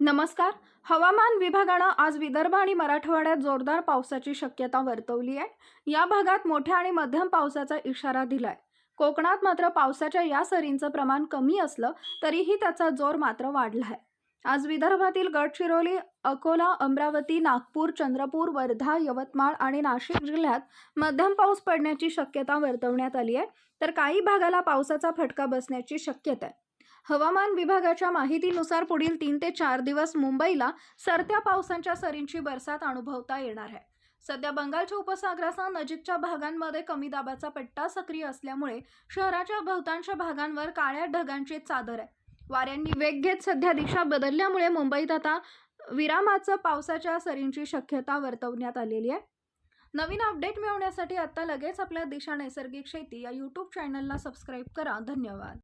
नमस्कार. हवामान विभागानं आज विदर्भ आणि मराठवाड्यात जोरदार पावसाची शक्यता वर्तवली आहे. या भागात मोठ्या आणि मध्यम पावसाचा इशारा दिलाय. कोकणात मात्र पावसाच्या या सरींचं प्रमाण कमी असलं तरीही त्याचा जोर मात्र वाढला आहे आज विदर्भातील गडचिरोली अकोला अमरावती नागपूर चंद्रपूर वर्धा यवतमाळ आणि नाशिक जिल्ह्यात मध्यम पाऊस पडण्याची शक्यता वर्तवण्यात आली आहे. तर काही भागाला पावसाचा फटका बसण्याची शक्यता आहे. हवामान विभागाच्या माहितीनुसार पुढील तीन ते चार दिवस मुंबईला सरत्या पावसाच्या सरींची बरसात अनुभवता येणार आहे. सध्या बंगालच्या उपसागरासह नजीकच्या भागांमध्ये कमी दाबाचा पट्टा सक्रिय असल्यामुळे शहराच्या बहुतांश भागांवर काळ्या ढगांची चादर आहे. वाऱ्यांनी वेग घेत सध्या दिशा बदलल्यामुळे मुंबईत आता विरामाचं पावसाच्या सरींची शक्यता वर्तवण्यात आलेली आहे. नवीन अपडेट मिळवण्यासाठी आता लगेच आपल्या दिशा नैसर्गिक शेती या यूट्यूब चॅनलला सबस्क्राईब करा. धन्यवाद.